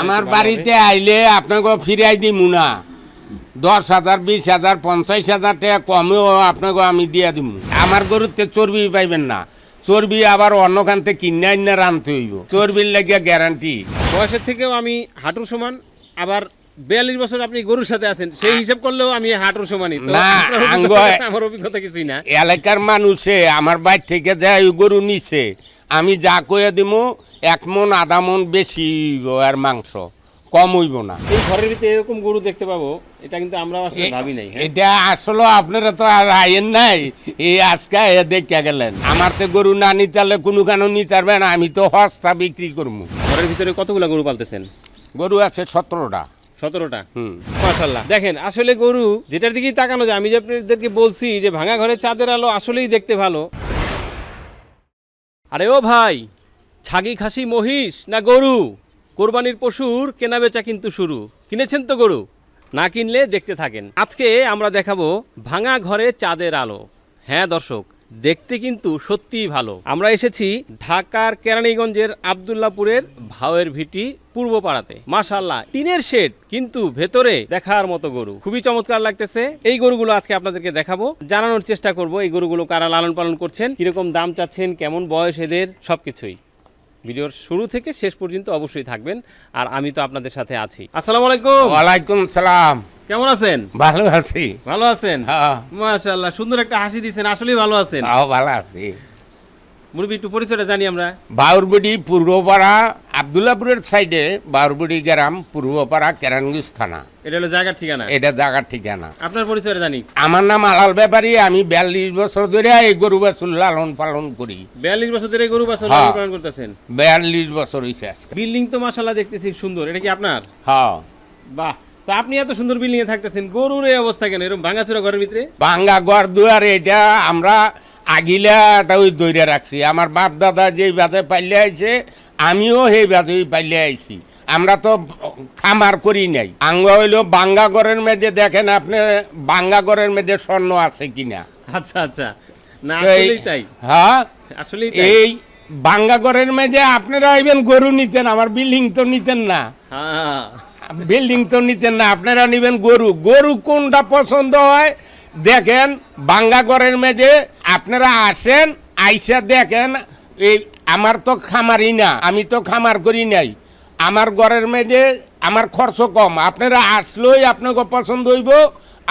আমার বাড়িতে আইলে আপনাকে ফিরাই দিমু না। দশ হাজার বিশ হাজার পঞ্চাশ হাজার টাকা কমেও আপনাকে আমি দিয়ে দিমু। আমার গরুতে চর্বি পাইবেন না। চর্বি আবার অন্য খান থেকে কিনে আইনে রানতে হইব। চর্বির লাগিয়া গ্যারান্টি বয়সের থেকেও আমি হাঁটুর সমান আবার বিয়াল্লিশ বছর আপনি গরুর সাথে আছেন সেই হিসাব করলেও আমি হাঁটুর সমানই। না, আমার অভিজ্ঞতা কিছুই না। এলাকার মানুষে আমার বাড়ি থেকে যায় গরু নিছে। আমি যা কয়ে দিমু এক মন আধা মন বেশি আর মাংস। কম হইব না। এই ঘরের ভিতরে এরকম গরু দেখতে পাবো এটা কিন্তু আমরা আসলে ভাবি নাই হ্যাঁ? এটা আসলে আপনারা তো আর আইন নাই এই আজকে এ দেখে গেলেন। আমার তো গরু না নিতালে কোনো কেন নিতে পারবে না আমি তো হস্তা বিক্রি করব ঘরের ভিতরে কতগুলা গরু পালতেছেন? গরু আছে সতেরোটা। সতেরোটা? হুম। মাশাল্লাহ দেখেন আসলে গরু যেটার দিকেই তাকানো যায় আমি যে আপনাদেরকে বলছি যে ভাঙা ঘরে চাঁদের আলো আসলেই দেখতে ভালো। আরে ও ভাই, ছাগি খাসি মহিষ না গরু? কোরবানির পশুর কেনা বেচা কিন্তু শুরু। কিনেছেন তো গরু? না কিনলে দেখতে থাকেন। আজকে আমরা দেখাবো ভাঙা ঘরে চাঁদের আলো। হ্যাঁ দর্শক দেখতে কিন্তু সত্যিই ভালো। আমরা এসেছি ঢাকার কেরানীগঞ্জের আবদুল্লাপুরের ভাওয়ের ভিটি পূর্ব পাড়াতে মাশাল্লাহ টিনের শেড, কিন্তু ভেতরে দেখার মতো গরু। খুবই চমৎকার লাগতেছে। এই গরুগুলো আজকে আপনাদেরকে দেখাবো। জানানোর চেষ্টা করব এই গরুগুলো কারা লালন পালন করছেন, কীরকম দাম চাচ্ছেন, কেমন বয়স এদের, সবকিছুই। ভিডিওর শুরু থেকে শেষ পর্যন্ত অবশ্যই থাকবেন। আর আমি তো আপনাদের সাথে আছি। আসসালামু আলাইকুম। ওয়ালাইকুম সালাম। কেমন আছেন? ভালো আছি। ভালো আছেন? হ্যাঁ। মাশাল্লাহ সুন্দর একটা হাসি দিয়েছেন আসলেই ভালো আছেন। ভালো আছি। মুরব্বী একটু পরিচয়টা জানি আমরা। বাউরবুড়ি পূর্বপাড়া আবদুল্লাপুরের সাইডে বাউরবুড়ি গ্রাম পূর্বপাড়া কেরানগঞ্জ থানা। এটা হলো জায়গার ঠিকানা? এটা জায়গার ঠিকানা। আপনার পরিচয়টা জানি। আমার নাম আলাল ব্যাপারী আমি বিয়াল্লিশ বছর ধরে এই গরু বাছুর লালন পালন করি। বিয়াল্লিশ বছর ধরে গরু বাছুর হ্যাঁ। লালন পালন করতেছেন? বিয়াল্লিশ বছর হয়েছে বিল্ডিং তো মাশাল্লাহ দেখতেছি সুন্দর। এটা কি আপনার? হ্যাঁ। বাহ। তা আপনি এত সুন্দর বিল্ডিং এ থাকতেছেন গরুর এই অবস্থা কেন? এরকম ভাঙাচোরা ঘরের ভিতরে? ভাঙ্গা ঘর দুয়ার এটা আমরা আগিলাটা ওই দৈরে রাখছি। আমার বাপ দাদা যেই বাদে পাইলে আইছে আমিও সেই বাদে পাইলে আইছি। আমরা তো খামার করি নাই। আঙ্গ হইল বাঙ্গা ঘরের মেয়েদের দেখেন আপনি বাঙ্গা ঘরের মেয়েদের স্বর্ণ আছে কিনা। আচ্ছা আচ্ছা। না আসলেই তাই। হ্যাঁ? আসলেই তাই। এই বাঙ্গা ঘরের মেয়েদে আপনারা আইবেন গরু নিতেন আমার বিল্ডিং তো নিতেন না। হ্যাঁ। বিল্ডিং তো নিতেন না, আপনারা নিবেন গরু। গরু কোনটা পছন্দ হয়? দেখেন, বাঙ্গা ঘরের মেঝে আপনারা আসেন, আইসা দেখেন, এই আমার তো খামারই না, আমি তো খামার করি নাই। আমার ঘরের মেঝে আমার খরচ কম, আপনারা আসলেই আপনাকে পছন্দ হইব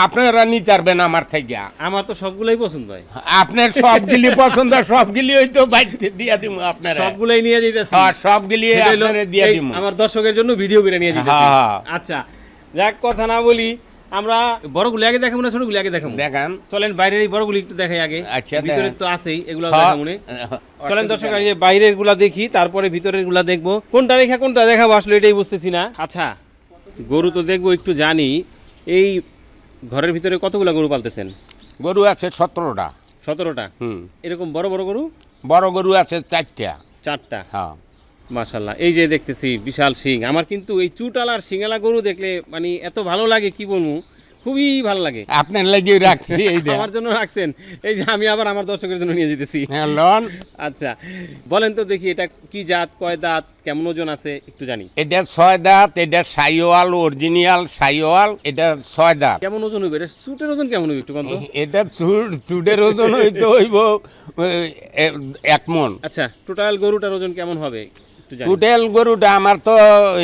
আপনারা নিতে পারবেন আমার থেকে। আমার তো সবগুলাই পছন্দ হয়। আপনার সবগুলি পছন্দ সবগুলি হয়তো বাড়িতে দিয়ে দিব আপনারা। সবগুলাই নিয়ে যেতেছি হ্যাঁ, সবগুলি আপনারা দিয়ে দিব আমার দর্শকের জন্য ভিডিও করে নিয়ে যেতেছি হ্যাঁ। আচ্ছা যাক কথা না বলি আমরা বড়গুলি আগে দেখাবো না ছোটগুলি আগে দেখাবো? দেখান। চলেন বাইরের এই বড়গুলি একটু দেখাই আগে। আচ্ছা, ভিতরে তো আছেই এগুলো হ্যাঁ। দেখাবো নে। চলেন দর্শক আগে বাইরেরগুলা দেখি তারপরে ভিতরেরগুলা দেখব। কোনটা রেখা কোনটা দেখাবো আসলে এটাই বুঝতেছি না। আচ্ছা গরু তো দেখব একটু জানি। এই ঘরের ভিতরে কতগুলা গরু পালতেছেন? গরু আছে সতেরোটা। সতেরোটা? হুম। এরকম বড় বড় গরু? বড় গরু আছে চারটা। চারটা? হ্যাঁ। মাশাল্লাহ এই যে দেখতেছি বিশাল সিং আমার কিন্তু এই চুটালার সিঙ্গালা গরু দেখলে মানে এত ভালো লাগে কি বলব? খুবই ভালো লাগে। আপনার লাগে রাখছি এইটা আমার জন্য রাখছেন। এই যে আমি আবার আমার দর্শকের জন্য নিয়ে যেতেছি। হ্যাঁ লন। আচ্ছা বলেন তো দেখি এটা কি জাত কয় দাঁত কেমন ওজন আছে একটু জানি। এটা ছয় দাঁত এটা সাইওয়াল অরিজিনাল সাইওয়াল এটা ছয় দাঁত। কেমন ওজন হইবে? এটা সুটের ওজন কেমন হইবে একটু কন্ত এটা চুট চুটের ওজন হইতে হইব এক মন। আচ্ছা টোটাল গরুটার ওজন কেমন হবে? টোটাল গরুটা আমার তো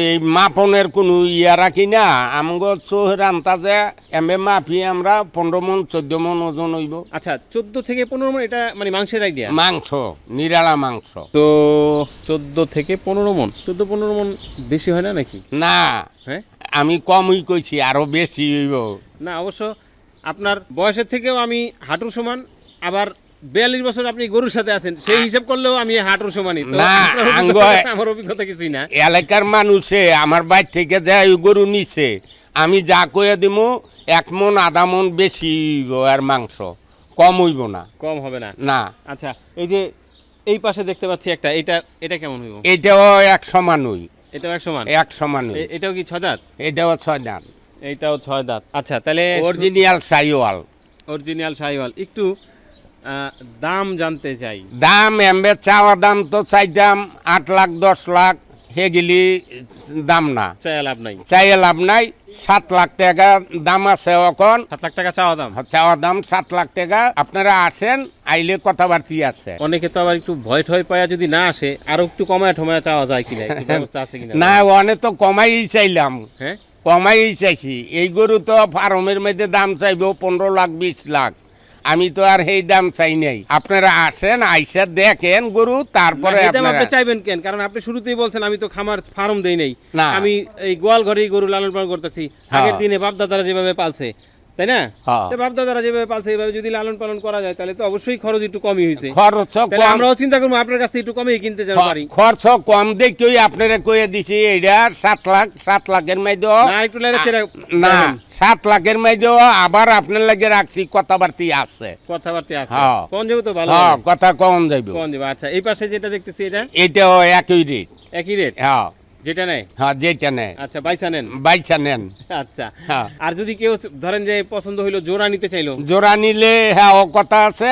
এই মাপনের কোনো ইয়া রাখি না। আমগো চোহের আন্তাজে এমে মাপি আমরা পনেরো মন চোদ্দ মন ওজন হইব। আচ্ছা চোদ্দ থেকে পনেরো মন এটা মানে মাংসের আইডিয়া মাংস নিরালা মাংস। তো চোদ্দ থেকে পনেরো মন। চোদ্দ পনেরো মন বেশি হয় না নাকি? না। হ্যাঁ? আমি কমই কইছি আরও বেশি হইব। না অবশ্য আপনার বয়সের থেকেও আমি হাঁটুর সমান আবার বিয়াল্লিশ বছর আপনি গরুর সাথে আছেন সেই হিসাব করলেও আমি হাঁটুর সমানই আমার অভিজ্ঞতা কিছুই না। এলাকার মানুষে আমার থেকে যায় ওই গরু নিছে আমি যা কয়ে দিব এক মন আধা মন বেশি আর মাংস কম হইব না। কম হবে না। না। আচ্ছা এই যে এই পাশে দেখতে পাচ্ছি একটা এটা এটা কেমন হইব? এটাও এক সমান হই এটাও এক সমান? এক সমান হই এটাও কি ছয় দাঁত? এটাও ছয় দাঁত। এইটাও ছয় দাঁত। আচ্ছা তাহলে অরিজিনাল সাইওয়াল। অরিজিনাল সাইওয়াল। একটু দাম জানতে চাই। দাম এমবে চাওয়া দাম তো চাইতাম আট লাখ দশ লাখ হেগিলি দাম না। চাই লাভ নাই। চাইয়ে লাভ নাই সাত লাখ টাকা দাম আছে এখন। সাত লাখ টাকা চাওয়া দাম। চাওয়া দাম সাত লাখ টাকা। আপনারা আসেন আইলে কথাবার্তি আছে। অনেকে তো আবার একটু ভয় ঠয় পায়া যদি না আসে আর একটু কমায় ঠমায় চাওয়া যায় কিনা ব্যবস্থা আছে কিনা? না অনেক তো কমাই চাইলাম। হ্যাঁ? কমাই চাইছি। এই গরু তো ফার্মের মধ্যে দাম চাইব পনেরো লাখ বিশ লাখ। আমি তো আর সেই দাম চাই নাই আপনারা আসেন আইসা দেখেন গরু তারপরে আপনি চাইবেন কেন কারণ আপনি শুরুতেই বলছেন আমি তো খামার ফার্ম দেই নাই না। আমি এই গোয়াল ঘরেই গরু লালন পালন করতেছি হ্যাঁ। আগের দিনে বাপ দাদারা যেভাবে পালছে তাই না? হ্যাঁ। বাপ দাদারা যেভাবে পালছে এইভাবে যদি লালন পালন করা যায় তাহলে তো অবশ্যই খরচ একটু কমই হয়েছে। খরচ তাহলে আমরাও চিন্তা করব আপনার কাছ একটু কমই কিনতে যেন পারি খরচ কম দেখেই আপনারা কয়ে দিছি এটা সাত লাখ সাত লাখের মধ্যে না একটু না সাত লাখের মধ্যে আবার আপনার লাগে রাখছি কথাবার্তি আছে। কথাবার্তা আছে। হ্যাঁ। যাব তো ভালো হ্যাঁ কথা কম যাইব। যাব আচ্ছা এই পাশে যেটা দেখতেছি এটা? এটাও একই রেট একই রেট হ্যাঁ। যেটা নেয়? হ্যাঁ যেটা নেয়। আচ্ছা বাইসা নেন। বাইসা নেন। আচ্ছা। হ্যাঁ। আর যদি কেউ ধরেন যে পছন্দ হইল জোড়া নিতে চাইলো? জোড়া নিলে হ্যাঁ ও কথা আছে।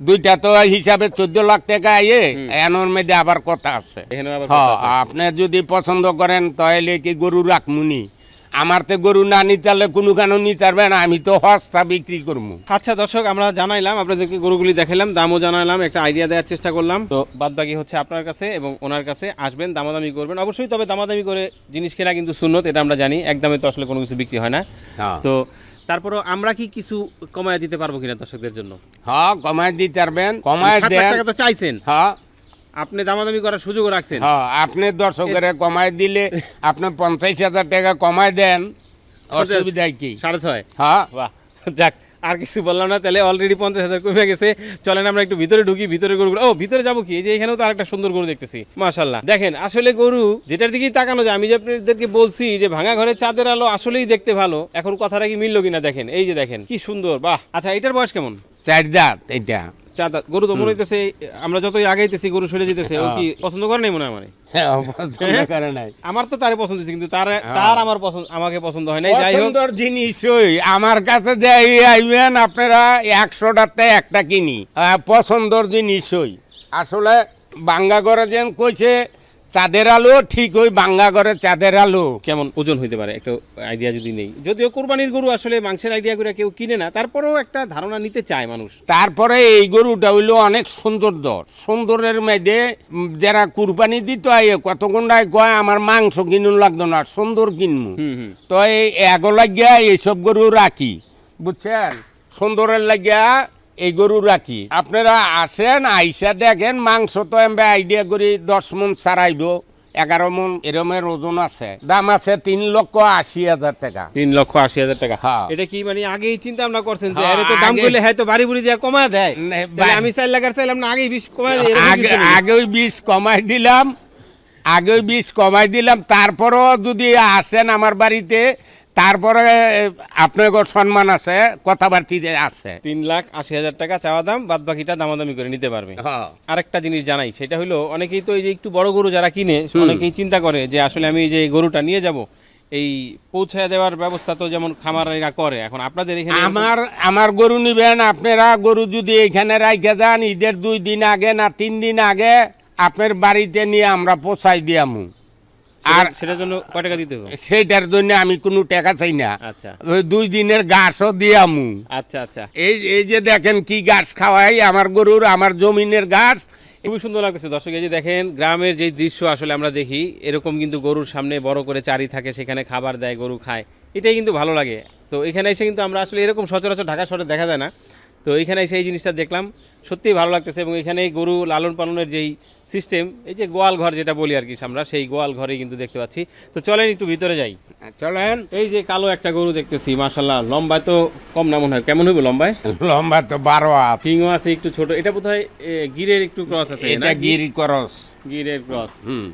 দুইটা তো হিসাবে চোদ্দ লাখ টাকা আইয়ে এনোর মধ্যে আবার কথা আছে। এখানে হ্যাঁ কথা আছে। আপনি যদি পছন্দ করেন তাহলে কি গরু রাখমুনি? আমার তো গরু না নিতালে কোনো কেন নিতে পারবেন আমি তো হস্তা বিক্রি করব আচ্ছা দর্শক আমরা জানাইলাম আপনাদেরকে গরুগুলি দেখাইলাম দামও জানাইলাম একটা আইডিয়া দেওয়ার চেষ্টা করলাম। তো বাদ বাকি হচ্ছে আপনার কাছে এবং ওনার কাছে আসবেন দামাদামি করবেন। অবশ্যই তবে দামাদামি করে জিনিস কেনা কিন্তু সুন্নত এটা আমরা জানি। একদমে তো আসলে কোনো কিছু বিক্রি হয় না। হ্যাঁ। তো তারপরও আমরা কি কিছু কমায় দিতে পারব কিনা দর্শকদের জন্য? হ্যাঁ কমায় দিতে পারবেন। কমায় দেন। টাকা তো চাইছেন। হ্যাঁ। আপনি দামাদামি করার সুযোগ রাখছেন। হ্যাঁ আপনি দর্শকের কমায় দিলে আপনি পঞ্চাশ হাজার টাকা কমায় দেন অসুবিধা কি? সাড়ে ছয়। হ্যাঁ। বাহ যাক আর কিছু বললাম না তাহলে অলরেডি পঞ্চাশ হাজার কমে গেছে। চলেন আমরা একটু ভিতরে ঢুকি ভিতরে গরু ও ভিতরে যাব কি? যে এখানেও তো আরেকটা সুন্দর গরু দেখতেছি মাশাল্লাহ দেখেন আসলে গরু যেটার দিকেই তাকানো যায় আমি যে আপনাদেরকে বলছি যে ভাঙা ঘরের চাঁদের আলো আসলেই দেখতে ভালো এখন কথাটা কি মিললো কিনা দেখেন এই যে দেখেন কি সুন্দর বাহ। আচ্ছা এটার বয়স কেমন? চার দাঁত এটা গরু তো মনে হইতেছে আমরা যতই আগাইতেছি গরু সরে যেতেছে ও কি পছন্দ করে নাই মনে হয় আমার? হ্যাঁ, করে নাই। আমার তো তারে পছন্দ হয়েছে কিন্তু তার তার আমার পছন্দ আমাকে পছন্দ হয় নাই। যাই হোক। জিনিসই আমার কাছে যে আইবেন আপনারা একশোটাতে একটা কিনি। পছন্দর জিনিসই আসলে বাঙ্গা করে যেন কইছে চাঁদের আলো ঠিক ওই বাঙ্গা করে চাঁদের আলো। কেমন ওজন হইতে পারে? একটা আইডিয়া যদি নেই। যদিও কোরবানির গরু আসলে মাংসের আইডিয়া করে কেউ কিনে না তারপরেও একটা ধারণা নিতে চায় মানুষ। তারপরে এই গরুটা হইল অনেক সুন্দর দর। সুন্দরের মধ্যে যারা কুরবানি দিত কত ঘন্টায় কয় আমার মাংস কিনুন লাগতো না সুন্দর হুম। তো এই এগো লাগিয়া এইসব গরু রাখি বুঝছেন? সুন্দরের লাগিয়া এই গরু রাখি। আপনারা আসেন আইসা দেখেন মাংস তো এমবে আইডিয়া করি দশ মন ছাড়াইব এগারো মন এরমের ওজন আছে। দাম আছে তিন লক্ষ আশি হাজার টাকা। তিন লক্ষ আশি হাজার টাকা। হ্যাঁ। এটা কি মানে আগেই চিন্তা ভাবনা করছেন যে হ্যাঁ, আরে তো দাম আগে- করলে হয়তো বাড়ি বুড়ি দিয়ে কমায় দেয়। আমি চার লাখ চাইলাম না আগেই কমায় দেয় আগে আগে ওই বিষ কমাই দিলাম আগে বিষ কমাই দিলাম তারপরও যদি আসেন আমার বাড়িতে তারপরে আপনার সম্মান আছে কথাবার্তিতে আছে। তিন লাখ আশি হাজার টাকা চাওয়া দাম বাদ বাকিটা দামাদামি করে নিতে পারবে। হ্যাঁ। আরেকটা জিনিস জানাই সেটা হলো অনেকেই তো এই যে একটু বড় গরু যারা কিনে অনেকেই চিন্তা করে যে আসলে আমি যে গরুটা নিয়ে যাব এই পৌঁছে দেওয়ার ব্যবস্থা তো যেমন খামারেরা করে। এখন আপনাদের এখানে আমার আমার গরু নিবেন আপনারা গরু যদি এইখানে রাখে যান ঈদের দুই দিন আগে না তিন দিন আগে আপনার বাড়িতে নিয়ে আমরা পোষাই দিয়ামু। আর সেটার জন্য কয় টাকা দিতে হবে? সেইটার জন্য আমি কোনো টাকা চাই না। আচ্ছা। দুই দিনের ঘাসও দিয়ামু আচ্ছা আচ্ছা। এই এই যে দেখেন কি ঘাস খাওয়াই আমার গরুর আমার জমিনের ঘাস। খুবই সুন্দর লাগতেছে। দর্শক এই যে দেখেন গ্রামের যে দৃশ্য আসলে আমরা দেখি এরকম কিন্তু গরুর সামনে বড় করে চারি থাকে সেখানে খাবার দেয় গরু খায়। এটাই কিন্তু ভালো লাগে। তো এখানে এসে কিন্তু আমরা আসলে এরকম সচরাচর ঢাকা শহরে দেখা যায় না। তো এইখানে সেই জিনিসটা দেখলাম। সত্যিই ভালো লাগতেছে এবং এখানে গরু লালন পালনের যেই সিস্টেম এই যে গোয়াল ঘর যেটা বলি আর কি আমরা সেই গোয়াল ঘরেই কিন্তু দেখতে পাচ্ছি। তো চলেন একটু ভিতরে যাই। চলেন। এই যে কালো একটা গরু দেখতেছি মাশাল্লাহ লম্বায় তো কম না মনে হয়। কেমন হইব লম্বায়? লম্বা তো বারো হাত। আছে একটু ছোট। এটা বোধহয় গিরের একটু ক্রস আছে এটা গিরি ক্রস গিরের ক্রস হুম।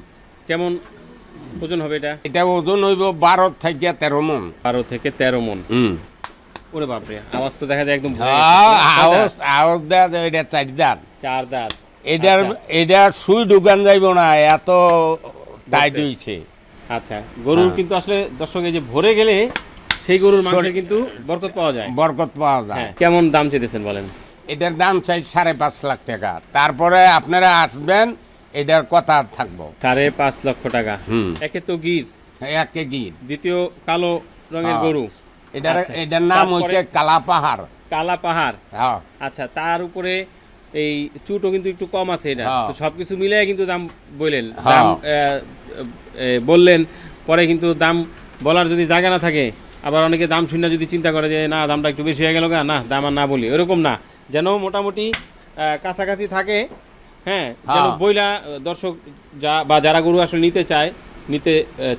কেমন ওজন হবে এটা? এটা ওজন হইব বারো থেকে তেরো মন। বারো থেকে তেরো মন। হুম। ওরে বাপরে আওয়াজ তো দেখা যায় একদম। আওয়াজ আওয়াজ দেওয়া যায় এটা চারি দাঁত। চার দাঁত। এটার আচ্ছা। এটা সুই ঢুকান যাইব না এত টাইট। হইছে। আচ্ছা গরুর হ্যাঁ। কিন্তু আসলে দর্শক এই যে ভরে গেলে সেই গরুর মাংসে কিন্তু বরকত পাওয়া যায়। বরকত পাওয়া যায়। হ্যাঁ কেমন দাম চেয়েছেন বলেন? এটার দাম চাই সাড়ে পাঁচ লাখ টাকা। তারপরে আপনারা আসবেন এটার কথা থাকব। সাড়ে পাঁচ লক্ষ টাকা। হুম। একে তো গির। একে গির। দ্বিতীয় কালো রঙের হ্যাঁ। গরু। এটার আচ্ছা। এটার নাম হচ্ছে কালা পাহাড় কালা পাহাড় হ্যাঁ। আচ্ছা তার উপরে এই চুটও কিন্তু একটু কম আছে এটা। হ্যাঁ। তো সবকিছু মিলে কিন্তু দাম বললেন। হ্যাঁ। দাম বললেন। পরে কিন্তু দাম বলার যদি জায়গা না থাকে আবার অনেকে দাম শুনে যদি চিন্তা করে যে না দামটা একটু বেশি হয়ে গেল না দাম আর না বলি এরকম না। যেন মোটামুটি আহ, কাছাকাছি থাকে হ্যাঁ? যেন হ্যাঁ। বইলা দর্শক যা বা যারা গরু আসলে নিতে চায় নিতে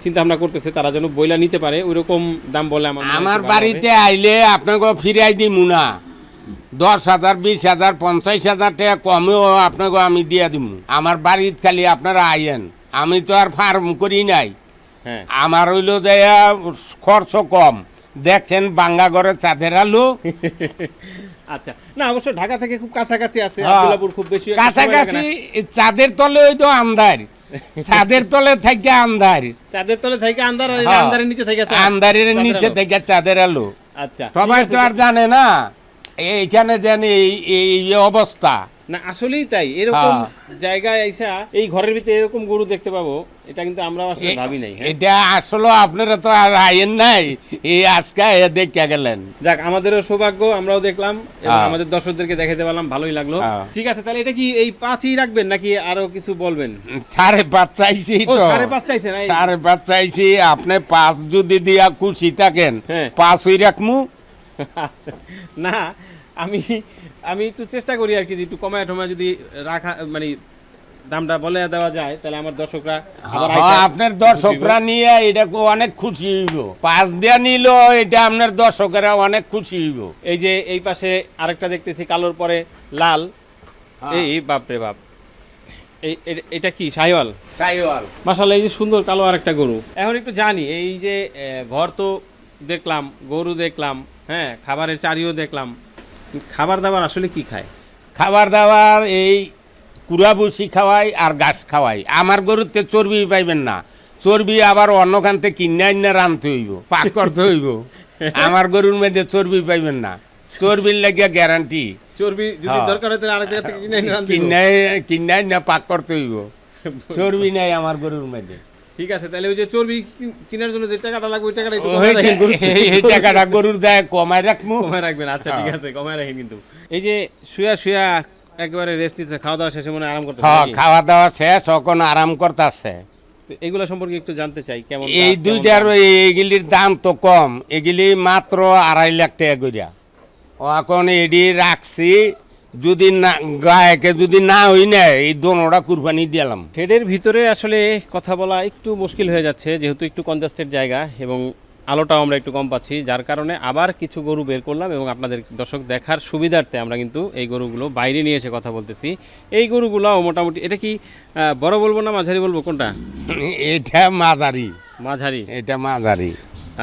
চিন্তা ভাবনা করতেছে তারা যেন বইলা নিতে পারে ওইরকম দাম বলে আমার আমার। বাড়িতে আইলে আপনাকে ফিরাই দিমু না। দশ হাজার বিশ হাজার পঞ্চাশ হাজার টাকা কমেও আপনাকে আমি দিয়ে দিমু। আমার বাড়িতে খালি আপনারা আইয়েন। আমি তো আর ফার্ম করি নাই। হ্যাঁ। আমার হইল দেয়া খরচ কম। দেখছেন বাঙ্গা ঘরে চাঁদের আলু। আচ্ছা না অবশ্য ঢাকা থেকে খুব কাছাকাছি আছে হ্যাঁ। খুব বেশি কাছাকাছি চাঁদের তলে ওই তো আন্ধার চাঁদের তলে থাকে আন্ধার। চাঁদের তলে থাকে আন্ধার আর হ্যাঁ। নিচে থেকে আছে আন্ধারের নিচে। থেকে চাঁদের আলো। আচ্ছা সবাই তো আর জানে না এইখানে জানি এই অবস্থা। না আসলেই তাই এরকম হ্যাঁ। জায়গায় আইসা এই ঘরের ভিতরে এরকম গরু দেখতে পাবো এটা কিন্তু আমরা আসলে ভাবি নাই হ্যাঁ? এটা আসলে আপনারা তো আর আইন নাই এই আজকে এ দেখে গেলেন যাক আমাদেরও সৌভাগ্য আমরাও দেখলাম এবং হ্যাঁ। আমাদের দর্শকদেরকে দেখাতে পারলাম ভালোই লাগল। ঠিক আছে তাহলে এটা কি এই পাঁচই রাখবেন নাকি আরও কিছু বলবেন সাড়ে পাঁচ চাইছি তো সাড়ে পাঁচ চাইছেন সাড়ে পাঁচ চাইছি আপনি পাঁচ যদি দিয়া খুশি থাকেন হ্যাঁ। পাঁচ হই রাখমু না আমি আমি একটু চেষ্টা করি আর কি যে একটু কমায় টমায় যদি রাখা মানে দামটা বলে দেওয়া যায় তাহলে আমার দর্শকরা হ্যাঁ, আপনার দর্শকরা নিয়ে এটা অনেক খুশি হইব। পাঁচ দিয়া নিল এটা আপনার দর্শকেরা অনেক খুশি হইব। এই যে এই পাশে আরেকটা দেখতেছি কালোর পরে লাল। হ্যাঁ। এই বাপরে বাপ। এটা কি সাইওয়াল সাইওয়াল মাসাল্লাহ এই যে সুন্দর কালো আরেকটা গরু। এখন একটু জানি এই যে ঘর তো দেখলাম গরু দেখলাম হ্যাঁ খাবারের চারিও দেখলাম। খাবার দাবার আসলে কি খায়? খাবার দাবার এই কুড়া বসি খাওয়াই আর ঘাস খাওয়াই। আমার গরুতে চর্বি পাইবেন না। চর্বি আবার অন্য খানতে কিনে আইনা রানতে হইব পাক করতে হইব। আমার গরুর মধ্যে চর্বি পাইবেন না। চর্বির লাগিয়া গ্যারান্টি চর্বি যদি হ্যাঁ। দরকার হয় তাহলে আরেক জায়গা থেকে কিনে। কিনে কিনে পাক করতে হইব। চর্বি নাই আমার গরুর মধ্যে। ঠিক আছে তাহলে ওই যে চর্বি কিন- কেনার জন্য যে টাকাটা লাগবে ওই টাকাটা একটু এই- এই টাকাটা গরুর দেয় কমায় রাখমু। কমায় রাখবেন আচ্ছা ঠিক হ্যাঁ। আছে কমায় রাখেন কিন্তু। এই যে শুয়া শুয়া একেবারে রেস্ট নিতে খাওয়া দাওয়া শেষে মনে আরাম করতে হ্যাঁ খাওয়া দাওয়া শেষ এখন আরাম করতেছে। এগুলো সম্পর্কে একটু জানতে চাই কেমন এই দুইটার দাম? এইগুলির দাম তো কম এগুলি মাত্র আড়াই লাখ টাকা করিয়া ও এখন এডি রাখছি যদি না গায়কে যদি না হই না এই দোনোটা কুরবানি দিলাম। শেডের ভিতরে আসলে কথা বলা একটু মুশকিল হয়ে যাচ্ছে যেহেতু একটু কনজাস্টেড জায়গা এবং আলোটাও আমরা একটু কম পাচ্ছি যার কারণে আবার কিছু গরু বের করলাম এবং আপনাদের দর্শক দেখার সুবিধার্থে আমরা কিন্তু এই গরুগুলো বাইরে নিয়ে এসে কথা বলতেছি। এই গরুগুলো মোটামুটি এটা কি বড় বলব না মাঝারি বলব কোনটা? এটা মাঝারি। মাঝারি। এটা মাঝারি।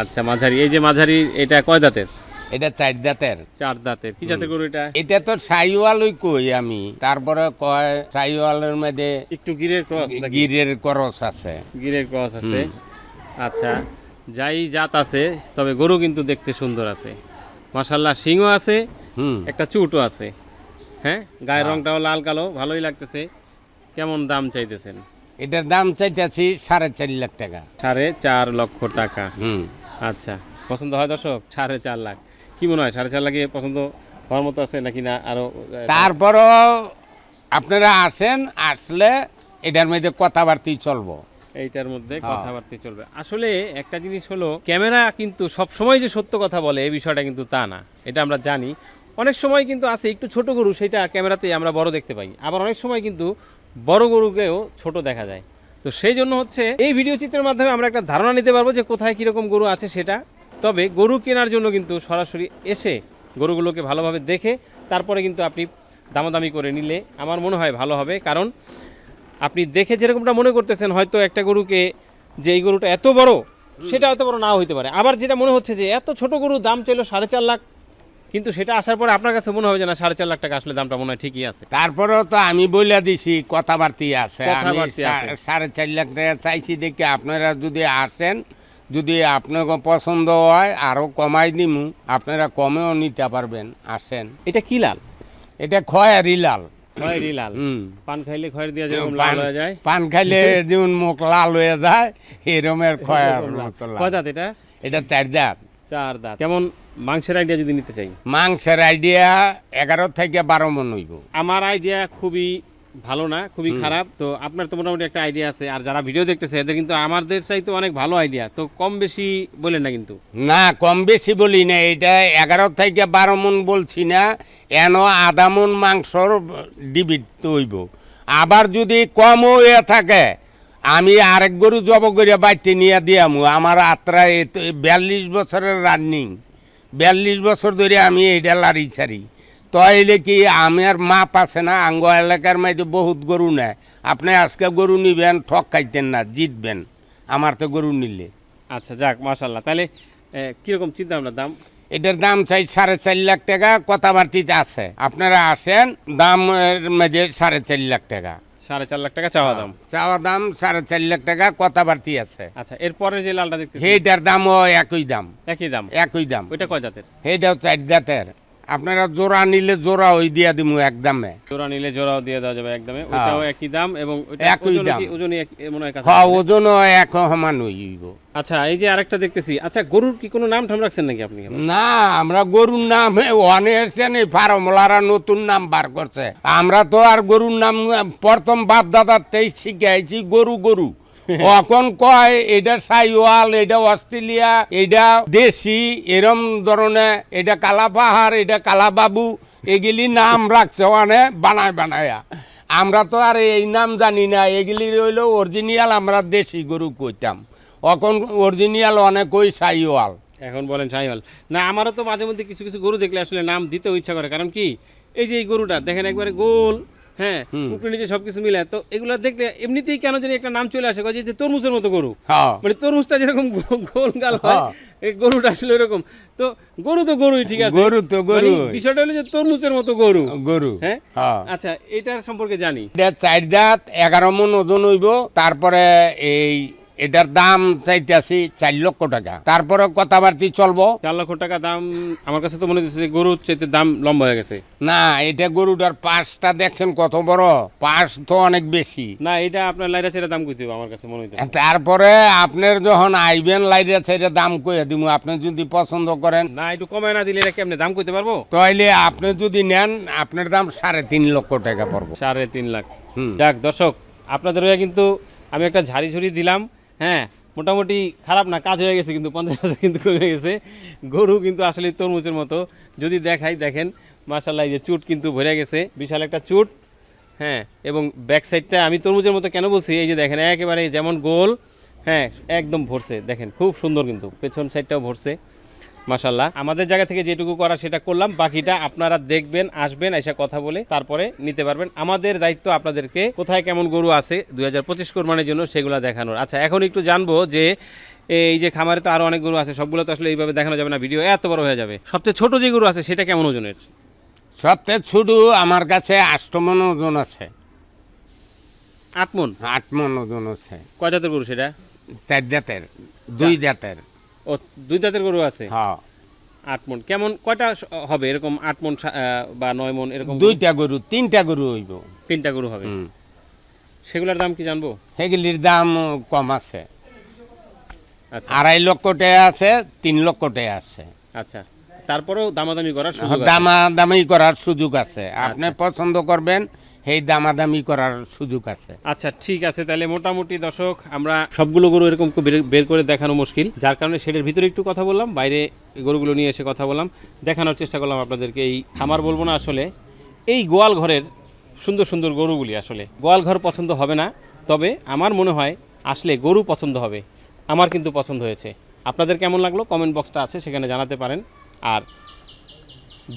আচ্ছা মাঝারি। এই যে মাঝারি এটা কয় দাঁতের? এটা চার দাঁতের। চার দাঁতের। কি জাতের গরু এটা? এটা তো সাইওয়ালই কই আমি। তারপরে কয় সাইওয়ালের মধ্যে একটু গিরের ক্রস গিরের করস আছে। গিরের ক্রস আছে। আচ্ছা যাই জাত আছে তবে গরু কিন্তু দেখতে সুন্দর আছে। মাশাল্লাহ সিংহ আছে একটা চুটও আছে। হ্যাঁ? গায়ের রংটাও লাল কালো ভালোই লাগতেছে। কেমন দাম চাইতেছেন? এটার দাম চাইতেছি সাড়ে চার লাখ টাকা। সাড়ে চার লক্ষ টাকা। হুম। আচ্ছা পছন্দ হয় দর্শক? সাড়ে চার লাখ। কি মনে হয় সাড়ে চার লাখে পছন্দ হওয়ার মতো আছে নাকি না আরও আহ, তারপরও আপনারা আসেন আসলে এটার মধ্যে কথাবার্তাই চলবো। এইটার মধ্যে হ্যাঁ। কথাবার্তা চলবে। আসলে একটা জিনিস হলো ক্যামেরা কিন্তু সব সময় যে সত্য কথা বলে এই বিষয়টা কিন্তু তা না এটা আমরা জানি। অনেক সময় কিন্তু আছে একটু ছোট গরু সেটা ক্যামেরাতে আমরা বড় দেখতে পাই। আবার অনেক সময় কিন্তু বড় গরুকেও ছোট দেখা যায়। তো সেই জন্য হচ্ছে এই ভিডিও চিত্রের মাধ্যমে আমরা একটা ধারণা নিতে পারব যে কোথায় কীরকম গরু আছে সেটা। তবে গরু কেনার জন্য কিন্তু সরাসরি এসে গরুগুলোকে ভালোভাবে দেখে তারপরে কিন্তু আপনি দামাদামি করে নিলে আমার মনে হয় ভালো হবে। কারণ আপনি দেখে যেরকমটা মনে করতেছেন হয়তো একটা গরুকে যে এই গরুটা এত বড় সেটা এত বড় নাও হইতে পারে। আবার যেটা মনে হচ্ছে যে এত ছোট গরু দাম চাইলো সাড়ে চার লাখ কিন্তু সেটা আসার পরে আপনার কাছে মনে হবে যে না সাড়ে চার লাখ টাকা আসলে দামটা মনে হয় ঠিকই আছে। তারপরেও তো আমি বলে দিছি কথাবার্তি আছে। আমি সাড়ে চার লাখ টাকা চাইছি দেখে আপনারা যদি আসেন যদি আপনাকে পছন্দ হয় আরও কমাই দিমু। আপনারা কমেও নিতে পারবেন আসেন। এটা কি লাল? এটা খয়ারি লাল। খয়েরি লাল। হুম। পান খাইলে খয়ের দিয়া যেরকম লাল হয়ে যায়? পান খাইলে যেমন মুখ লাল হয়ে যায় এরমের খয়ার মতো লাল। কয় এটা? এটা চার দাঁত। চার দাঁত। কেমন মাংসের আইডিয়া যদি নিতে চাই? মাংসের আইডিয়া এগারো থেকে বারো মন হইব। আমার আইডিয়া খুবই ভালো না খুবই খারাপ। তো আপনার তো মোটামুটি একটা আইডিয়া আছে। আর যারা ভিডিও দেখতেছে এদের কিন্তু আমাদের চাইতে অনেক ভালো আইডিয়া তো কম বেশি বলেন না কিন্তু। না কম বেশি বলি না। এটা এগারো থেকে বারো মন বলছি না। এন আধা মন মাংসর ডিবিট হইব আবার যদি কম হয়ে থাকে আমি আরেক গরু জব করে বাইতে নিয়ে দিয়ামু। আমার আত্রা বিয়াল্লিশ বছরের রানিং বিয়াল্লিশ বছর ধরে আমি এইটা লারি ছাড়ি। তাইলে কি আমার মাপ আছে না? আঙ্গ এলাকার মাঝে বহুত গরু নেয়। আপনি আজকে গরু নিবেন ঠক খাইতেন না জিতবেন। আমার তো গরু নিলে। আচ্ছা যাক মাশাল্লাহ তাহলে কীরকম চিন্তা ভাবনা দাম? এটার দাম চাই সাড়ে চার লাখ টাকা কথাবার্তিতে আছে। আপনারা আসেন দাম এর মধ্যে সাড়ে চার লাখ টাকা। সাড়ে চার লাখ টাকা চাওয়া দাম? চাওয়া দাম সাড়ে চার লাখ টাকা কথাবার্তি আছে। আচ্ছা এরপরে যে লালটা দেখতেছি। সেইটার দামও একই দাম। একই দাম? একই দাম। ওইটা কয় জাতের? সেইটাও চার দাঁতের আপনারা জোড়া নিলে জোড়া ওই দিয়া দিমু একদমে। জোড়া নিলে জোড়াও দিয়ে দেওয়া যাবে একদমে। ওইটাও একই দাম এবং হ্যাঁ। একই দাম। এক- মনে হয়। হ্যাঁ ওজনও এক সমান হইব। আচ্ছা এই যে আরেকটা দেখতেছি। আচ্ছা গরুর কি কোনো নাম ঠাম রাখছেন নাকি আপনি? না আমরা গরুর নাম অনে এসছেন এই ফার্মলারা নতুন নাম বার করছে। আমরা তো আর গরুর নাম প্রথম বাপ দাদার তেই শিখে গরু গরু। এখন কয় এটা সাইওয়াল এটা অস্ট্রেলিয়া এটা দেশি, এরম ধরনের এটা কালা পাহাড় এটা কালা বাবু এগুলি নাম রাখছে অনে বানায় বানায়া। আমরা তো আর এই নাম জানি না, এগুলি রইল অরিজিনিয়াল আমরা দেশি গরু কইতাম। এখন অরিজিনিয়াল অনেক ওই সাইওয়াল। এখন বলেন সাইওয়াল। না, আমারও তো মাঝে মধ্যে কিছু কিছু গরু দেখলে আসলে নাম দিতেও ইচ্ছা করে। কারণ কি? এই যে এই গরুটা, দেখেন একবারে গোল হ্যাঁ নিচে সবকিছু মিলে। তো এগুলো দেখলে এমনিতেই কেন জানি একটা নাম চলে আসে যে তরমুজের মতো গরু। হ্যাঁ। মানে তরমুজটা যেরকম গোল গাল হয় হ্যাঁ। এই গরুটা আসলে এরকম তো গরু তো গরুই ঠিক আছে? গরু তো গরু। মানে বিষয়টা হলো যে তরমুজের মতো গরু। গরু হ্যাঁ? হ্যাঁ। আচ্ছা এটার সম্পর্কে জানি। এটা চার দাঁত এগারো মন ওজন হইব তারপরে এই এটার দাম চাইতেছি চার লক্ষ টাকা। তারপরে কথাবার্তি চলবো। চার লক্ষ টাকা দাম আমার কাছে তো মনে হচ্ছে গরুর চাইতে দাম লম্বা হয়ে গেছে। না এটা গরুটার পাশটা দেখছেন কত বড়? পাশ তো অনেক বেশি। না এটা আপনার লাইরা ছেড়ে দাম কই হবে আমার কাছে মনে হইতেছে। তারপরে আপনার যখন আইবেন লাইটে সাইডে দাম কইয়া দিব আপনি যদি পছন্দ করেন। না একটু কমায় না দিলে এটা কেমনে দাম কইতে পারব? তাইলে আপনি যদি নেন আপনার দাম সাড়ে তিন লক্ষ টাকা পড়ব। সাড়ে তিন লাখ। হুম। যাক দর্শক আপনাদের হয়ে কিন্তু আমি একটা ঝাড়ি ঝুড়ি দিলাম। হ্যাঁ মোটামুটি খারাপ না, কাজ হয়ে গেছে কিন্তু, পঞ্চাশ হাজার কিন্তু কমে গেছে। গরু কিন্তু আসলে তরমুজের মতো। যদি দেখাই, দেখেন মার্শাল্লাহ যে চুট কিন্তু ভরে গেছে, বিশাল একটা চুট। হ্যাঁ এবং ব্যাক সাইডটা আমি তরমুজের মতো কেন বলছি? এই যে দেখেন, একেবারে যেমন গোল হ্যাঁ একদম ভরছে। দেখেন, খুব সুন্দর কিন্তু, পেছন সাইডটাও ভরছে। মাশাল্লাহ আমাদের জায়গা থেকে যেটুকু করা সেটা করলাম বাকিটা আপনারা দেখবেন আসবেন এসে কথা বলে তারপরে নিতে পারবেন। আমাদের দায়িত্ব আপনাদেরকে কোথায় কেমন গরু আছে দুই হাজার পঁচিশ কোরবানির জন্য সেগুলো দেখানোর। আচ্ছা এখন একটু জানব যে এই যে খামারে তো আরও অনেক গরু আছে সবগুলো তো আসলে এইভাবে দেখানো যাবে না ভিডিও এত বড় হয়ে যাবে। সবচেয়ে ছোট যে গরু আছে সেটা কেমন ওজনের? সবচেয়ে শুধু আমার কাছে আষ্টমন ওজন আছে। আট মন? আট মন ওজন আছে। কয় জাতের গরু সেটা? চার জাতের দুই জাতের। ও দুই জাতের গরু আছে? হ্যাঁ। আট মন। কেমন কয়টা হবে এরকম আট মন বা নয় মন এরকম দুইটা গরু তিনটা গরু হইব। তিনটা গরু হবে। সেগুলোর দাম কি জানব? সেগুলির দাম কম আছে। আচ্ছা। আড়াই লক্ষ টাকা আছে তিন লক্ষ টাকা আছে। আচ্ছা। তারপরেও দামাদামি করার দামাদামি করার সুযোগ আছে। আপনি পছন্দ করবেন সেই দামাদামি করার সুযোগ আছে। আচ্ছা ঠিক আছে, তাহলে মোটামুটি দর্শক, আমরা সবগুলো গরু এরকম বের- করে দেখানো মুশকিল। যার কারণে সেটার ভিতরে একটু কথা বললাম, বাইরে গরুগুলো নিয়ে এসে কথা বললাম, দেখানোর চেষ্টা করলাম আপনাদেরকে। এই খামার বলব না আসলে, এই গোয়াল ঘরের সুন্দর সুন্দর গরুগুলি আসলে। গোয়াল ঘর পছন্দ হবে না, তবে আমার মনে হয় আসলে গরু পছন্দ হবে, আমার কিন্তু পছন্দ হয়েছে। আপনাদের কেমন লাগল? কমেন্ট বক্সটা আছে, সেখানে জানাতে পারেন। আর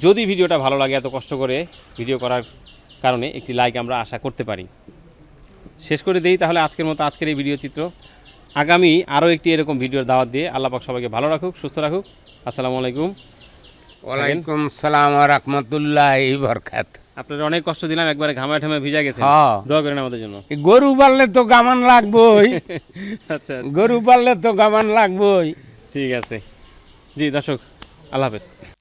যদি ভিডিওটা ভালো লাগে, এত কষ্ট করে ভিডিও করার কারণে একটি লাইক আমরা আশা করতে পারি। শেষ করে দেই তাহলে আজকের মতো আজকের এই ভিডিও চিত্র। আগামী আরও একটি এরকম ভিডিওর দাওয়াত দিয়ে আল্লাহ পাক সবাইকে ভালো রাখুক সুস্থ রাখুক। আসসালামু আলাইকুম। ওয়ালাইকুম সালাম রহমতুল্লাহ বরকাত আপনারা অনেক কষ্ট দিলাম একবারে ঘামায় ঠামে ভিজা গেছে হ্যাঁ। দোয়া করেন আমাদের জন্য। গরু পাললে তো গামান লাগবই। আচ্ছা। গরু পাললে তো গামান লাগবই। ঠিক আছে। জি দর্শক আল্লাহ হাফেজ।